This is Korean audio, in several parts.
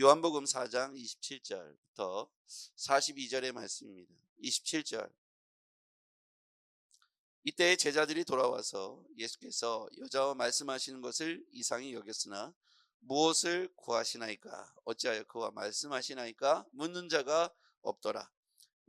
요한복음 4장 27절부터 42절의 말씀입니다. 27절. 이때 제자들이 돌아와서 예수께서 여자와 말씀하시는 것을 이상히 여겼으나 무엇을 구하시나이까 어찌하여 그와 말씀하시나이까 묻는 자가 없더라.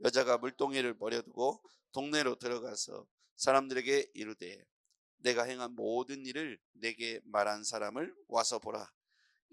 여자가 물동이를 버려두고 동네로 들어가서 사람들에게 이르되 내가 행한 모든 일을 내게 말한 사람을 와서 보라.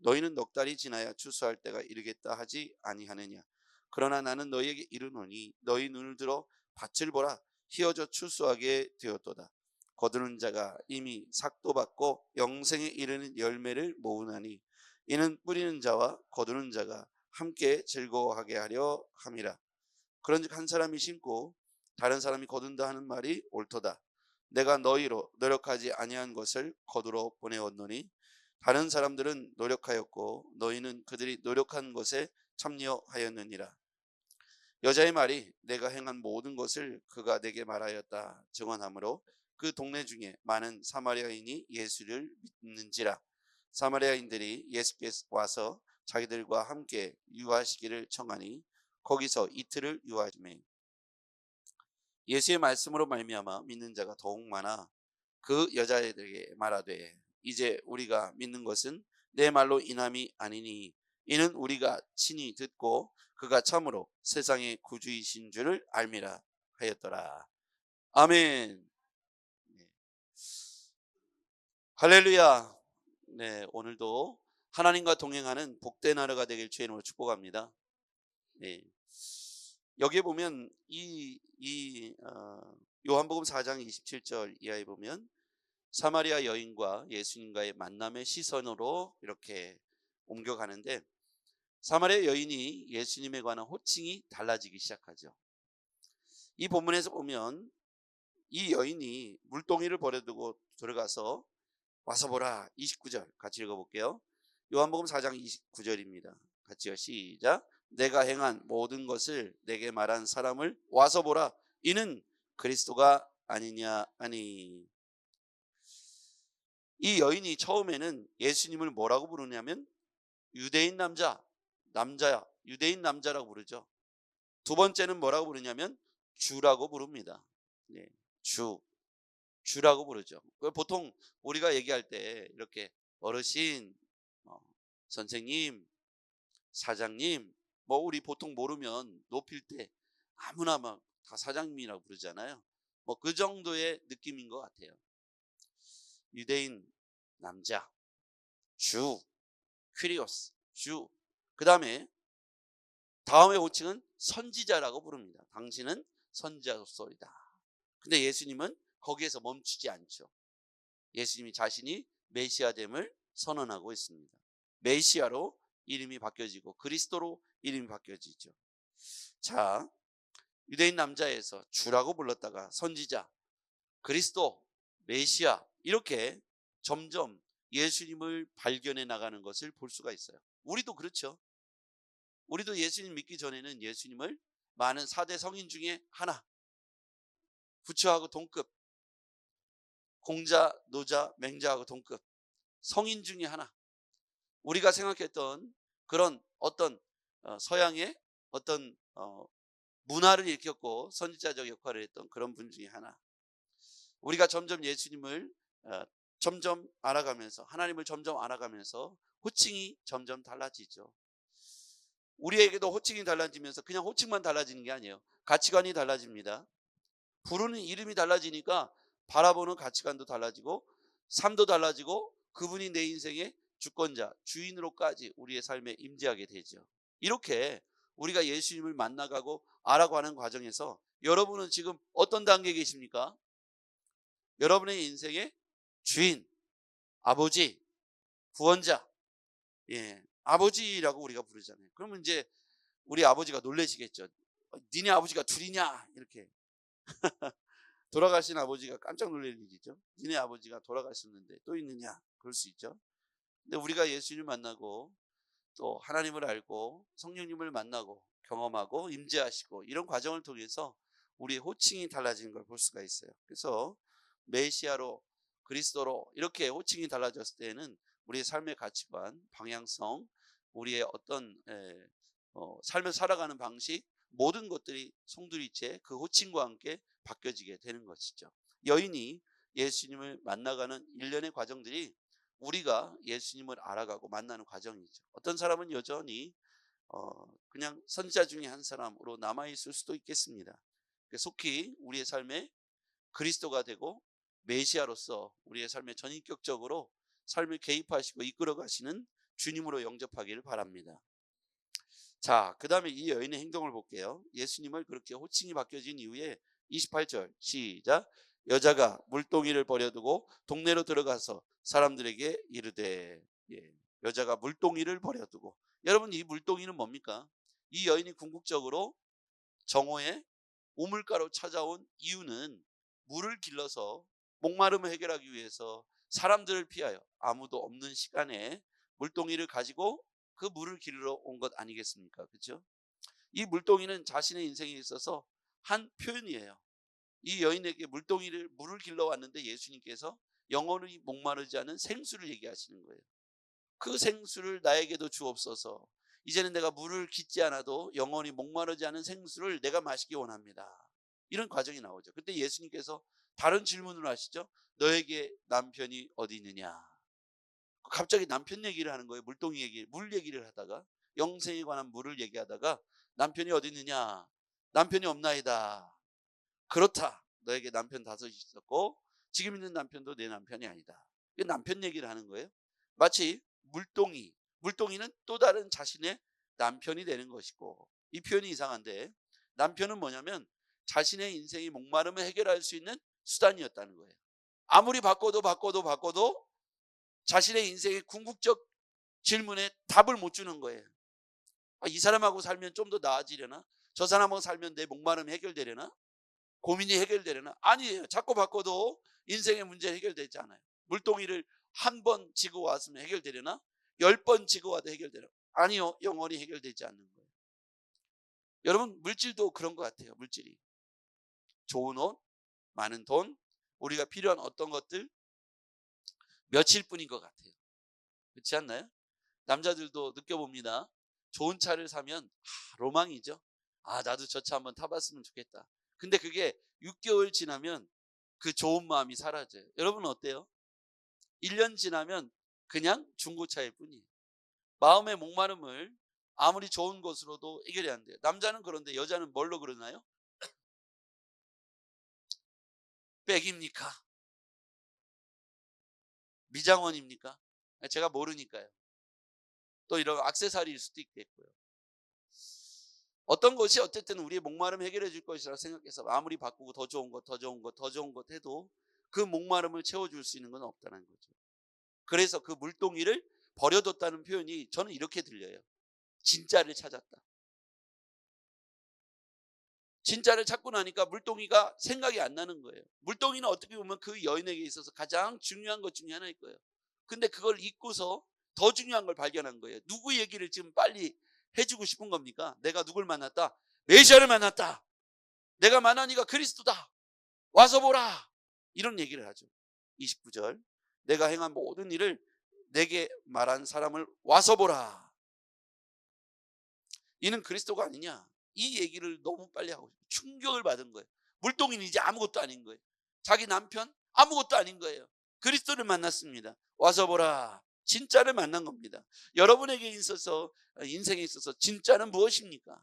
너희는 넉 달이 지나야 추수할 때가 이르겠다 하지 아니하느냐. 그러나 나는 너희에게 이르노니 너희 눈을 들어 밭을 보라 희어져 추수하게 되었도다. 거두는 자가 이미 삭도 받고 영생에 이르는 열매를 모으나니 이는 뿌리는 자와 거두는 자가 함께 즐거워하게 하려 함이라. 그런즉 한 사람이 심고 다른 사람이 거둔다 하는 말이 옳도다. 내가 너희로 노력하지 아니한 것을 거두러 보내었노니 다른 사람들은 노력하였고 너희는 그들이 노력한 것에 참여하였느니라. 여자의 말이 내가 행한 모든 것을 그가 내게 말하였다 증언하므로 그 동네 중에 많은 사마리아인이 예수를 믿는지라 사마리아인들이 예수께 와서 자기들과 함께 유하시기를 청하니 거기서 이틀을 유하심에 예수의 말씀으로 말미암아 믿는 자가 더욱 많아 그 여자애들에게 말하되 이제 우리가 믿는 것은 내 말로 인함이 아니니 이는 우리가 친히 듣고 그가 참으로 세상의 구주이신 줄을 알미라 하였더라. 아멘. 네. 할렐루야. 네, 오늘도 하나님과 동행하는 복된 하루가 되길 주의 이름으로 축복합니다. 네. 여기에 보면 이, 이 어, 요한복음 4장 27절 이하에 보면 사마리아 여인과 예수님과의 만남의 시선으로 이렇게 옮겨가는데 사마리아 여인이 예수님에 관한 호칭이 달라지기 시작하죠. 이 본문에서 보면 이 여인이 물동이를 버려두고 들어가서 와서 보라 29절 같이 읽어볼게요. 요한복음 4장 29절입니다. 같이요 시작. 내가 행한 모든 것을 내게 말한 사람을 와서 보라. 이는 그리스도가 아니냐 아니. 이 여인이 처음에는 예수님을 뭐라고 부르냐면 유대인 남자, 남자야, 유대인 남자라고 부르죠. 두 번째는 뭐라고 부르냐면 주라고 부릅니다. 네, 주, 주라고 부르죠. 보통 우리가 얘기할 때 이렇게 어르신, 어, 선생님, 사장님, 뭐 우리 보통 모르면 높일 때 아무나 막 다 사장님이라고 부르잖아요. 뭐 그 정도의 느낌인 것 같아요. 유대인 남자, 주, 퀴리오스, 주. 그 다음에 다음의 호칭은 선지자라고 부릅니다. 당신은 선지자 소리다. 근데 예수님은 거기에서 멈추지 않죠. 예수님이 자신이 메시아됨을 선언하고 있습니다. 메시아로 이름이 바뀌어지고 그리스도로 이름이 바뀌어지죠. 자, 유대인 남자에서 주라고 불렀다가 선지자, 그리스도, 메시아 이렇게 점점 예수님을 발견해 나가는 것을 볼 수가 있어요. 우리도 그렇죠. 우리도 예수님 믿기 전에는 예수님을 많은 4대 성인 중에 하나, 부처하고 동급, 공자, 노자, 맹자하고 동급, 성인 중에 하나. 우리가 생각했던 그런 어떤 어, 서양의 어떤 어, 문화를 일으켰고 선지자적 역할을 했던 그런 분 중에 하나. 우리가 점점 예수님을 어, 점점 알아가면서 하나님을 점점 알아가면서 호칭이 점점 달라지죠. 우리에게도 호칭이 달라지면서 그냥 호칭만 달라지는 게 아니에요. 가치관이 달라집니다. 부르는 이름이 달라지니까 바라보는 가치관도 달라지고 삶도 달라지고 그분이 내 인생의 주권자, 주인으로까지 우리의 삶에 임재하게 되죠. 이렇게 우리가 예수님을 만나가고 알아가는 과정에서 여러분은 지금 어떤 단계에 계십니까? 여러분의 인생의 주인, 아버지, 구원자, 예, 아버지라고 우리가 부르잖아요. 그러면 이제 우리 아버지가 놀라시겠죠. 어, 니네 아버지가 둘이냐 이렇게 돌아가신 아버지가 깜짝 놀랄 일이죠. 니네 아버지가 돌아가셨는데 또 있느냐 그럴 수 있죠. 근데 우리가 예수님을 만나고 또 하나님을 알고 성령님을 만나고 경험하고 임재하시고 이런 과정을 통해서 우리의 호칭이 달라지는 걸 볼 수가 있어요. 그래서 메시아로 그리스도로 이렇게 호칭이 달라졌을 때는 우리의 삶의 가치관, 방향성, 우리의 어떤 에, 어, 삶을 살아가는 방식 모든 것들이 송두리째 그 호칭과 함께 바뀌어지게 되는 것이죠. 여인이 예수님을 만나가는 일련의 과정들이 우리가 예수님을 알아가고 만나는 과정이죠. 어떤 사람은 여전히 어, 그냥 선지자 중에 한 사람으로 남아 있을 수도 있겠습니다. 속히 우리의 삶에 그리스도가 되고 메시아로서 우리의 삶에 전인격적으로 삶을 개입하시고 이끌어 가시는 주님으로 영접하기를 바랍니다. 자, 그 다음에 이 여인의 행동을 볼게요. 예수님을 그렇게 호칭이 바뀌어진 이후에 28절 시작 여자가 물동이를 버려두고 동네로 들어가서 사람들에게 이르되 예, 여자가 물동이를 버려두고 여러분 이 물동이는 뭡니까? 이 여인이 궁극적으로 정오에 우물가로 찾아온 이유는 물을 길러서 목마름을 해결하기 위해서 사람들을 피하여 아무도 없는 시간에 물동이를 가지고 그 물을 기르러 온 것 아니겠습니까? 그렇죠? 이 물동이는 자신의 인생에 있어서 한 표현이에요. 이 여인에게 물동이를 물을 길러 왔는데 예수님께서 영원히 목마르지 않은 생수를 얘기하시는 거예요. 그 생수를 나에게도 주옵소서. 이제는 내가 물을 깃지 않아도 영원히 목마르지 않은 생수를 내가 마시기 원합니다. 이런 과정이 나오죠. 그때 예수님께서 다른 질문을 하시죠. 너에게 남편이 어디 있느냐? 갑자기 남편 얘기를 하는 거예요. 물동이 얘기, 물 얘기를 하다가 영생에 관한 물을 얘기하다가 남편이 어디 있느냐? 남편이 없나이다. 그렇다. 너에게 남편 다섯 있었고 지금 있는 남편도 내 남편이 아니다. 이 남편 얘기를 하는 거예요. 마치 물동이, 물동이는 또 다른 자신의 남편이 되는 것이고 이 표현이 이상한데 남편은 뭐냐면 자신의 인생의 목마름을 해결할 수 있는 수단이었다는 거예요. 아무리 바꿔도 바꿔도 바꿔도 자신의 인생의 궁극적 질문에 답을 못 주는 거예요. 아, 이 사람하고 살면 좀 더 나아지려나? 저 사람하고 살면 내 목마름이 해결되려나? 고민이 해결되려나? 아니에요. 자꾸 바꿔도 인생의 문제 해결되지 않아요. 물동이를 한 번 지고 왔으면 해결되려나? 열 번 지고 와도 해결되려나? 아니요. 영원히 해결되지 않는 거예요. 여러분, 물질도 그런 것 같아요. 물질이. 좋은 옷, 많은 돈, 우리가 필요한 어떤 것들, 며칠 뿐인 것 같아요. 그렇지 않나요? 남자들도 느껴봅니다. 좋은 차를 사면 아, 로망이죠. 아 나도 저 차 한번 타봤으면 좋겠다. 근데 그게 6개월 지나면 그 좋은 마음이 사라져요. 여러분 어때요? 1년 지나면 그냥 중고차일 뿐이에요. 마음의 목마름을 아무리 좋은 것으로도 해결이 안 돼요. 남자는 그런데 여자는 뭘로 그러나요? 백입니까? 미장원입니까? 제가 모르니까요. 또 이런 악세사리일 수도 있겠고요. 어떤 것이 어쨌든 우리의 목마름 해결해 줄 것이라 생각해서 아무리 바꾸고 더 좋은 것, 더 좋은 것, 더 좋은 것 해도 그 목마름을 채워줄 수 있는 건 없다는 거죠. 그래서 그 물동이를 버려뒀다는 표현이 저는 이렇게 들려요. 진짜를 찾았다. 진짜를 찾고 나니까 물동이가 생각이 안 나는 거예요. 물동이는 어떻게 보면 그 여인에게 있어서 가장 중요한 것 중에 하나일 거예요. 근데 그걸 잊고서 더 중요한 걸 발견한 거예요. 누구 얘기를 지금 빨리 해주고 싶은 겁니까? 내가 누굴 만났다? 메시아를 만났다. 내가 만난 이가 그리스도다. 와서 보라. 이런 얘기를 하죠. 29절. 내가 행한 모든 일을 내게 말한 사람을 와서 보라. 이는 그리스도가 아니냐? 이 얘기를 너무 빨리 하고 충격을 받은 거예요. 물동이는 이제 아무것도 아닌 거예요. 자기 남편 아무것도 아닌 거예요. 그리스도를 만났습니다. 와서 보라. 진짜를 만난 겁니다. 여러분에게 있어서 인생에 있어서 진짜는 무엇입니까?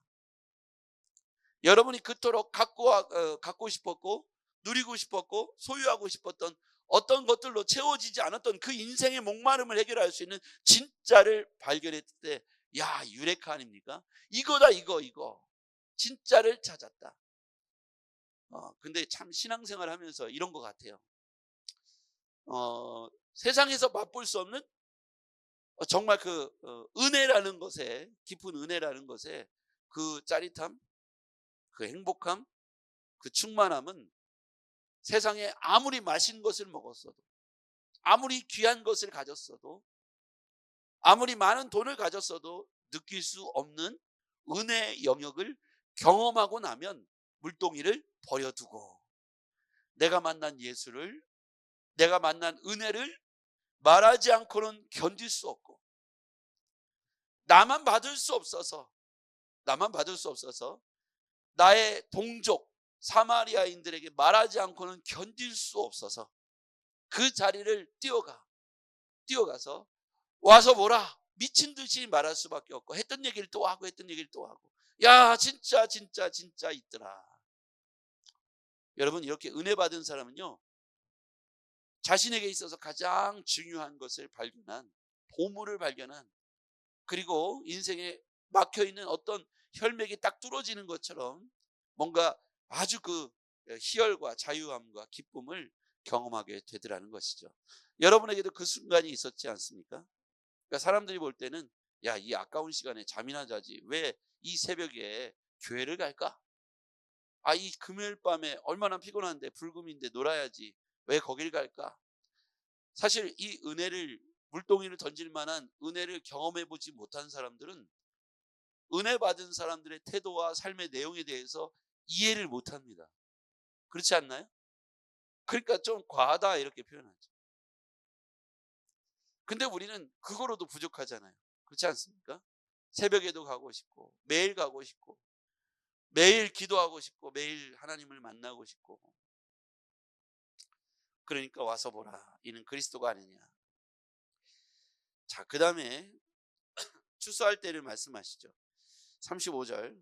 여러분이 그토록 갖고 어, 갖고 싶었고 누리고 싶었고 소유하고 싶었던 어떤 것들로 채워지지 않았던 그 인생의 목마름을 해결할 수 있는 진짜를 발견했을 때, 야 유레카 아닙니까? 이거다 이거 이거 진짜를 찾았다. 어, 근데 참 신앙생활 하면서 이런 것 같아요. 어, 세상에서 맛볼 수 없는 어, 정말 그 어, 은혜라는 것에 깊은 은혜라는 것에 그 짜릿함, 그 행복함, 그 충만함은 세상에 아무리 맛있는 것을 먹었어도, 아무리 귀한 것을 가졌어도, 아무리 많은 돈을 가졌어도 느낄 수 없는 은혜의 영역을 경험하고 나면 물동이를 버려두고 내가 만난 예수를 내가 만난 은혜를 말하지 않고는 견딜 수 없고 나만 받을 수 없어서 나만 받을 수 없어서 나의 동족 사마리아인들에게 말하지 않고는 견딜 수 없어서 그 자리를 뛰어가 뛰어가서 와서 뭐라 미친 듯이 말할 수밖에 없고 했던 얘기를 또 하고 했던 얘기를 또 하고 야 진짜 진짜 진짜 있더라 여러분 이렇게 은혜 받은 사람은요 자신에게 있어서 가장 중요한 것을 발견한 보물을 발견한 그리고 인생에 막혀 있는 어떤 혈맥이 딱 뚫어지는 것처럼 뭔가 아주 그 희열과 자유함과 기쁨을 경험하게 되더라는 것이죠. 여러분에게도 그 순간이 있었지 않습니까? 그러니까 사람들이 볼 때는 야, 이 아까운 시간에 잠이나 자지. 왜 이 새벽에 교회를 갈까? 아, 이 금요일 밤에 얼마나 피곤한데 불금인데 놀아야지. 왜 거길 갈까? 사실 이 은혜를 물동이를 던질 만한 은혜를 경험해 보지 못한 사람들은 은혜 받은 사람들의 태도와 삶의 내용에 대해서 이해를 못 합니다. 그렇지 않나요? 그러니까 좀 과하다 이렇게 표현하죠. 근데 우리는 그거로도 부족하잖아요. 그렇지 않습니까? 새벽에도 가고 싶고 매일 가고 싶고 매일 기도하고 싶고 매일 하나님을 만나고 싶고 그러니까 와서 보라. 이는 그리스도가 아니냐. 자, 그 다음에 추수할 때를 말씀하시죠. 35절.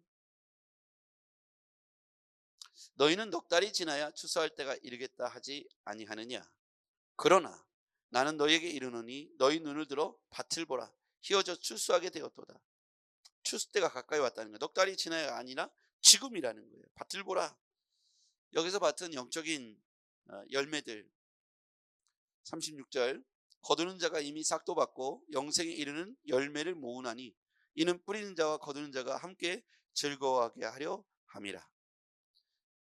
너희는 넉 달이 지나야 추수할 때가 이르겠다 하지 아니하느냐. 그러나 나는 너희에게 이르노니 너희 눈을 들어 밭을 보라. 휘어져 추수하게 되었도다. 추수 때가 가까이 왔다는 거예요. 넉 달이 지나야 아니라 지금이라는 거예요. 밭을 보라. 여기서 밭은 영적인 어, 열매들 36절 거두는 자가 이미 싹도 받고 영생에 이르는 열매를 모으나니 이는 뿌리는 자와 거두는 자가 함께 즐거워하게 하려 함이라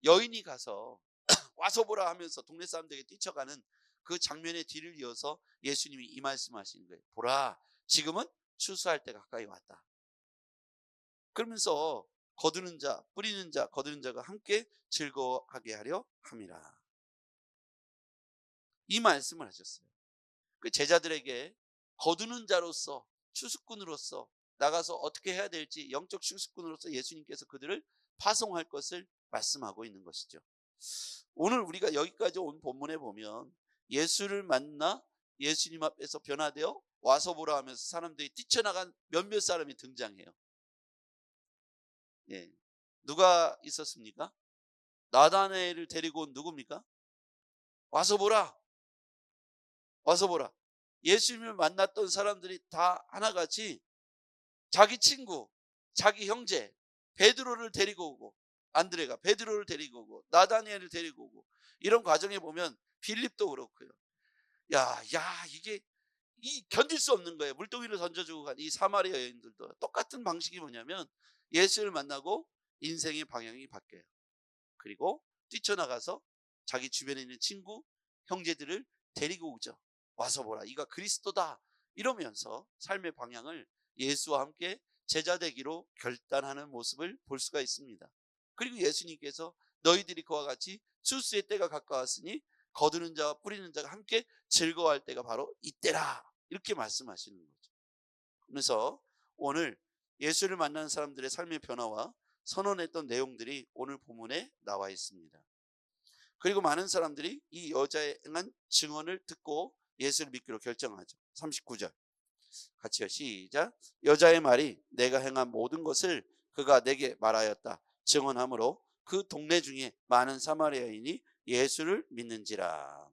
여인이 가서 와서 보라 하면서 동네 사람들에게 뛰쳐가는 그 장면의 뒤를 이어서 예수님이 이 말씀하시는 거예요 보라 지금은 추수할 때 가까이 왔다 그러면서 거두는 자 뿌리는 자 거두는 자가 함께 즐거워하게 하려 함이라 이 말씀을 하셨어요. 그 제자들에게 거두는 자로서 추수꾼으로서 나가서 어떻게 해야 될지 영적 추수꾼으로서 예수님께서 그들을 파송할 것을 말씀하고 있는 것이죠. 오늘 우리가 여기까지 온 본문에 보면 예수를 만나 예수님 앞에서 변화되어 와서 보라 하면서 사람들이 뛰쳐나간 몇몇 사람이 등장해요. 예. 누가 있었습니까? 나다네를 데리고 온 누굽니까? 와서 보라. 와서 보라. 예수님을 만났던 사람들이 다 하나같이 자기 친구, 자기 형제, 베드로를 데리고 오고 안드레가 베드로를 데리고 오고 나다니엘을 데리고 오고 이런 과정에 보면 빌립도 그렇고요. 야, 야, 이게 이 견딜 수 없는 거예요. 물동이를 던져주고 간 이 사마리아 여인들도 똑같은 방식이 뭐냐면 예수를 만나고 인생의 방향이 바뀌어요. 그리고 뛰쳐나가서 자기 주변에 있는 친구, 형제들을 데리고 오죠. 와서 보라. 이가 그리스도다. 이러면서 삶의 방향을 예수와 함께 제자 되기로 결단하는 모습을 볼 수가 있습니다. 그리고 예수님께서 너희들이 그와 같이 출수의 때가 가까웠으니 거두는 자와 뿌리는 자가 함께 즐거워할 때가 바로 이때라. 이렇게 말씀하시는 거죠. 그래서 오늘 예수를 만난 사람들의 삶의 변화와 선언했던 내용들이 오늘 본문에 나와 있습니다. 그리고 많은 사람들이 이 여자의 행한 증언을 듣고 예수를 믿기로 결정하죠. 39절. 같이요. 시작. 여자의 말이 내가 행한 모든 것을 그가 내게 말하였다. 증언하므로 그 동네 중에 많은 사마리아인이 예수를 믿는지라.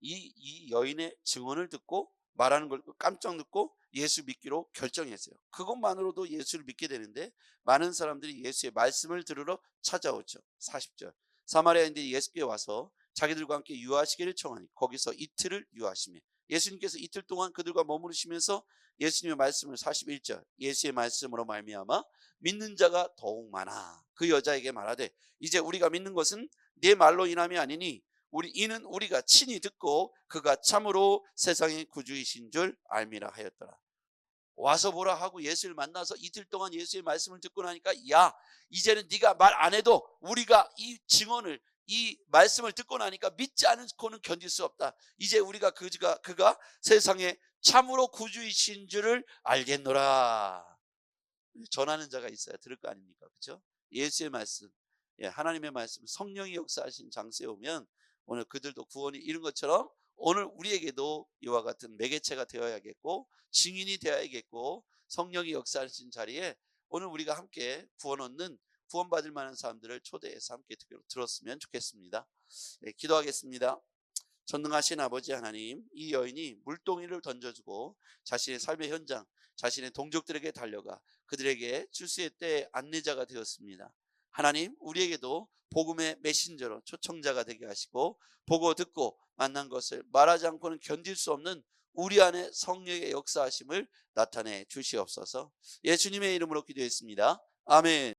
이, 이 여인의 증언을 듣고 말하는 걸 깜짝 듣고 예수 믿기로 결정했어요. 그것만으로도 예수를 믿게 되는데 많은 사람들이 예수의 말씀을 들으러 찾아오죠. 40절. 사마리아인들이 예수께 와서 자기들과 함께 유하시기를 청하니 거기서 이틀을 유하시며 예수님께서 이틀 동안 그들과 머무르시면서 예수님의 말씀을 41절 예수의 말씀으로 말미암아 믿는 자가 더욱 많아 그 여자에게 말하되 이제 우리가 믿는 것은 네 말로 인함이 아니니 우리 이는 우리가 친히 듣고 그가 참으로 세상의 구주이신 줄 알미라 하였더라. 와서 보라 하고 예수를 만나서 이틀 동안 예수의 말씀을 듣고 나니까 야 이제는 네가 말 안 해도 우리가 이 증언을 이 말씀을 듣고 나니까 믿지 않고는 견딜 수 없다. 이제 우리가 그가 그가 세상에 참으로 구주이신 줄을 알겠노라. 전하는 자가 있어야 들을 거 아닙니까? 그렇죠? 예수의 말씀, 예, 하나님의 말씀, 성령이 역사하신 장소에 오면 오늘 그들도 구원이 이룬 것처럼 오늘 우리에게도 이와 같은 매개체가 되어야겠고 증인이 되어야겠고 성령이 역사하신 자리에 오늘 우리가 함께 구원 얻는 구원받을 만한 사람들을 초대해서 함께 들- 들었으면 좋겠습니다. 네, 기도하겠습니다. 전능하신 아버지 하나님, 이 여인이 물동이를 던져주고 자신의 삶의 현장, 자신의 동족들에게 달려가 그들에게 출세의 때 안내자가 되었습니다. 하나님, 우리에게도 복음의 메신저로 초청자가 되게 하시고 보고 듣고 만난 것을 말하지 않고는 견딜 수 없는 우리 안에 성령의 역사하심을 나타내 주시옵소서. 예수님의 이름으로 기도했습니다. 아멘.